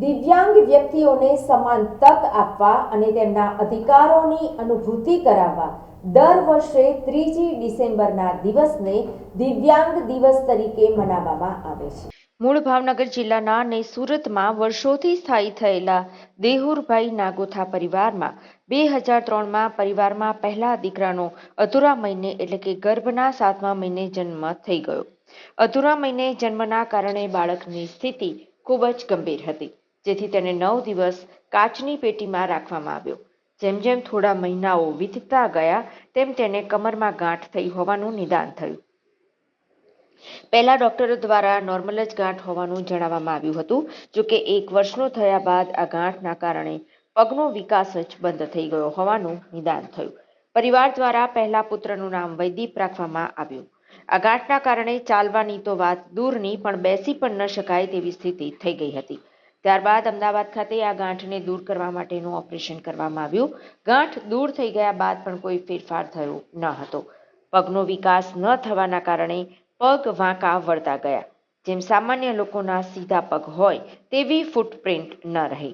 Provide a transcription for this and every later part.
દિવ્યાંગ વ્યક્તિઓને સમાન તક આપવા અને તેમના અધિકારોની અનુભૂતિ કરાવવા દર વર્ષે ત્રીજી ડિસેમ્બરના દિવસને દિવ્યાંગ દિવસ તરીકે મનાવવામાં આવે છે. મૂળ ભાવનગર જિલ્લાના અને સુરતમાં વર્ષોથી સ્થાયી થયેલા દેહુરભાઈ નાગોથા પરિવારમાં બે હજાર ત્રણમાં પરિવારમાં પહેલા દીકરાનો અધૂરા મહિને એટલે કે ગર્ભના સાતમા મહિને જન્મ થઈ ગયો. અધૂરા મહિને જન્મના કારણે બાળકની સ્થિતિ ખૂબ જ ગંભીર હતી. જેથી તેને નવ દિવસ કાચની પેટીમાં રાખવામાં આવ્યો. જેમ જેમ થોડા મહિનાઓ વીતતા ગયા, તેમ તેને કમરમાં ગાંઠ થઈ હોવાનું નિદાન થયું. પહેલા ડોક્ટરો દ્વારા નોર્મલ જ ગાંઠ હોવાનું જણાવવામાં આવ્યું હતું જો કે એક વર્ષનો થયા બાદ આ ગાંઠના કારણે પગનો વિકાસ જ બંધ થઈ ગયો હોવાનું નિદાન થયું. પરિવાર દ્વારા પહેલા પુત્રનું નામ વૈદીપ રાખવામાં આવ્યું. આ ગાંઠના કારણે ચાલવાની તો વાત દૂરની, પણ બેસી પણ ન શકાય તેવી સ્થિતિ થઈ ગઈ હતી. ત્યારબાદ અમદાવાદ ખાતે આ ગાંઠને દૂર કરવા માટેનું ઓપરેશન કરવામાં આવ્યું. ગાંઠ દૂર થઈ ગયા બાદ પણ કોઈ ફેરફાર થયો ન હતો. પગનો વિકાસ ન થવાના કારણે પગ વાંકા વળતા ગયા. જેમ સામાન્ય લોકોના સીધા પગ હોય તેવી ફૂટપ્રિન્ટ ન રહી.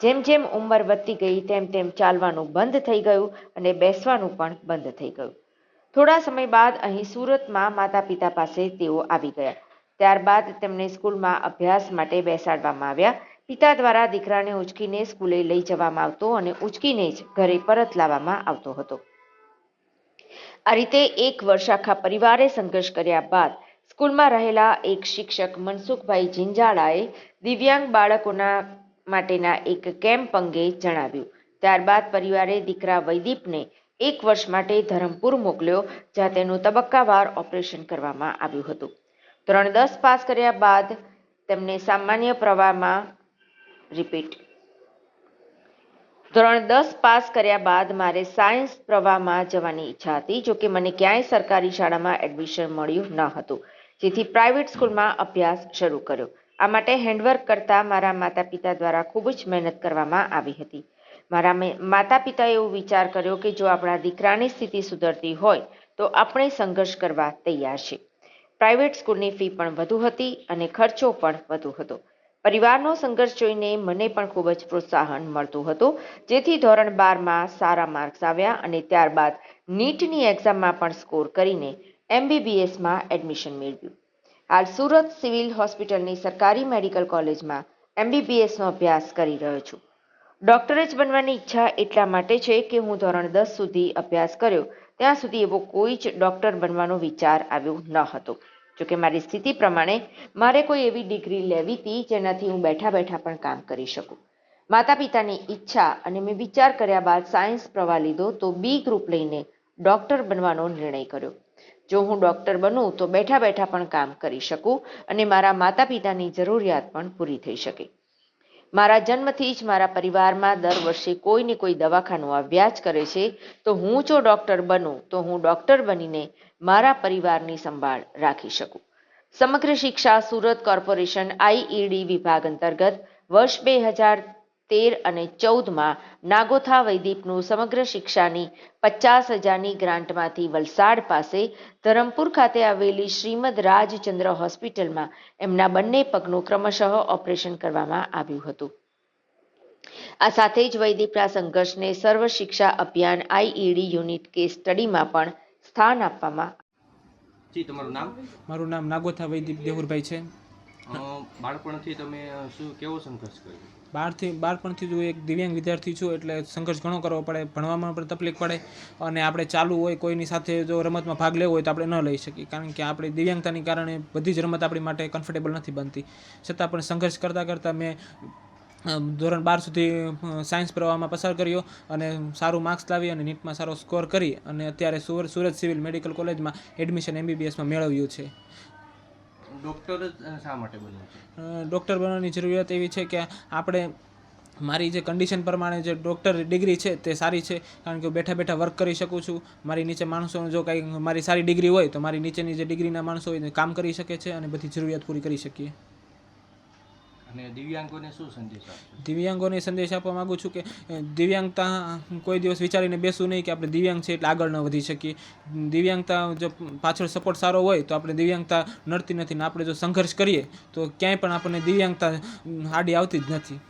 જેમ જેમ ઉંમર વધતી ગઈ તેમ તેમ ચાલવાનું બંધ થઈ ગયું અને બેસવાનું પણ બંધ થઈ ગયું. થોડા સમય બાદ અહીં સુરતમાં માતા પિતા પાસે તેઓ આવી ગયા. ત્યારબાદ તેમને સ્કૂલમાં અભ્યાસ માટે બેસાડવામાં આવ્યા. પિતા દ્વારા દીકરાને ઉચકીને સ્કૂલે લઈ જવામાં આવતો અને ઉચકીને જ ઘરે પરત લાવવામાં આવતો હતો. આ રીતે એક વર્ષ આખા પરિવારે સંઘર્ષ કર્યા બાદ સ્કૂલમાં રહેલા એક શિક્ષક મનસુખભાઈ જિંજાળાએ દિવ્યાંગ બાળકોના માટેના એક કેમ્પ અંગે જણાવ્યું. ત્યારબાદ પરિવારે દીકરા વૈદીપને એક વર્ષ માટે ધરમપુર મોકલ્યો, જ્યાં તેનું તબક્કાવાર ઓપરેશન કરવામાં આવ્યું હતું. ધોરણ દસ પાસ કર્યા બાદ તેમને સામાન્ય પ્રવાહમાં રિપીટ ધોરણ દસ પાસ કર્યા બાદ મારે સાયન્સ પ્રવાહમાં જવાની ઈચ્છા હતી, જો કે મને ક્યાંય સરકારી શાળામાં એડમિશન મળ્યું ન હતું. જેથી પ્રાઇવેટ સ્કૂલમાં અભ્યાસ શરૂ કર્યો. આ માટે હેન્ડવર્ક કરતા મારા માતા પિતા દ્વારા ખૂબ જ મહેનત કરવામાં આવી હતી. મારા માતા પિતાએ એવો વિચાર કર્યો કે જો આપણા દીકરાની સ્થિતિ સુધરતી હોય, તો આપણે સંઘર્ષ કરવા તૈયાર છે પ્રાઇવેટ સ્કૂલની ફી પણ વધુ હતી અને ખર્ચો પણ વધુ હતો. પરિવારનો સંઘર્ષ જોઈને મને પણ ખૂબ જ પ્રોત્સાહન મળતું હતું. જેથી ધોરણ બારમાં સારા માર્ક્સ આવ્યા અને ત્યારબાદ નીટની એક્ઝામમાં પણ સ્કોર કરીને એમબીબીએસમાં એડમિશન મેળવ્યું. હાલ સુરત સિવિલ હોસ્પિટલની સરકારી મેડિકલ કોલેજમાં એમબીબીએસનો અભ્યાસ કરી રહ્યો છું. ડૉક્ટર જ બનવાની ઈચ્છા એટલા માટે છે કે હું ધોરણ દસ સુધી અભ્યાસ કર્યો ત્યાં સુધી એવો કોઈ જ ડૉક્ટર બનવાનો વિચાર આવ્યો ન હતો. જોકે મારી સ્થિતિ પ્રમાણે મારે કોઈ એવી ડિગ્રી લેવી હતી જેનાથી હું બેઠા બેઠા પણ કામ કરી શકું. માતા પિતાની ઈચ્છા અને મેં વિચાર કર્યા બાદ સાયન્સ પ્રવાહ લીધો તો બી ગ્રુપ લઈને ડૉક્ટર બનવાનો નિર્ણય કર્યો. જો હું ડૉક્ટર બનું તો બેઠા બેઠા પણ કામ કરી શકું અને મારા માતા પિતાની જરૂરિયાત પણ પૂરી થઈ શકે. મારા જન્મથી જ મારા પરિવારમાં દર વર્ષે કોઈ ને કોઈ દવાખાનું આવ્યા જ કરે છે, તો હું જો ડૉક્ટર બનું, તો હું ડૉક્ટર બનીને મારા પરિવારની સંભાળ રાખી શકું. સમગ્ર શિક્ષા સુરત કોર્પોરેશન આઈઈડી વિભાગ અંતર્ગત વર્ષ બે હજાર તેર અને ચૌદમાં નાગોથા વૈદીપનું સમગ્ર શિક્ષાની પચાસ હજારની ગ્રાન્ટમાંથી વલસાડ પાસે ધરમપુર ખાતે આવેલી શ્રીમદ રાજચંદ્ર હોસ્પિટલમાં એમના બંને પગનું ક્રમશઃ ઓપરેશન કરવામાં આવ્યું હતું. આ સાથે જ વૈદીપના સંઘર્ષને Sarva Shiksha Abhiyan IED unit case સ્ટડીમાં પણ સ્થાન આપવામાં તમારું નામ? મારું નામ નાગોથા વૈદીપ દેહુરભાઈ છે. બાળપણથી તમે શું કેવો સંઘર્ષ કર્યો? બહારથી બાળપણથી જ હું એક દિવ્યાંગ વિદ્યાર્થી છું, એટલે સંઘર્ષ ઘણો કરવો પડે, ભણવામાં પણ તકલીફ પડે અને આપણે ચાલુ હોય, કોઈની સાથે જો રમતમાં ભાગ લેવો હોય તો આપણે ન લઈ શકીએ. કારણ કે આપણી દિવ્યાંગતાની કારણે બધી જ રમત આપણી માટે કમ્ફર્ટેબલ નથી બનતી. છતાં પણ સંઘર્ષ કરતાં કરતાં મેં ધોરણ બાર સુધી સાયન્સ પ્રવાહમાં પસાર કર્યો અને સારું માર્ક્સ લાવી અને નીટમાં સારો સ્કોર કરી અને અત્યારે સુરત સુરત સિવિલ મેડિકલ કોલેજમાં એડમિશન એમબીબીએસમાં મેળવ્યું છે. ડૉક્ટર જ શા માટે બનવું છે? બનવાની જરૂરિયાત એવી છે કે આપણે મારી જે કન્ડિશન પ્રમાણે જે ડૉક્ટર ડિગ્રી છે તે સારી છે, કારણ કે હું બેઠા બેઠા વર્ક કરી શકું છું. મારી નીચે માણસો જો કાંઈ મારી સારી ડિગ્રી હોય તો મારી નીચેની જે ડિગ્રીના માણસો હોય કામ કરી શકે છે અને બધી જરૂરિયાત પૂરી કરી શકીએ. અને દિવ્યાંગોને શું સંદેશ આપશો? દિવ્યાંગોને સંદેશ આપવા માગું છું કે દિવ્યાંગતા કોઈ દિવસ વિચારીને બેસવું નહીં કે આપણે દિવ્યાંગ છે એટલે આગળ ન વધી શકીએ. દિવ્યાંગતા જો પાછળ સપોર્ટ સારો હોય તો આપણે દિવ્યાંગતા નડતી નથી ને આપણે જો સંઘર્ષ કરીએ તો ક્યાંય પણ આપણને દિવ્યાંગતા આડી આવતી જ નથી.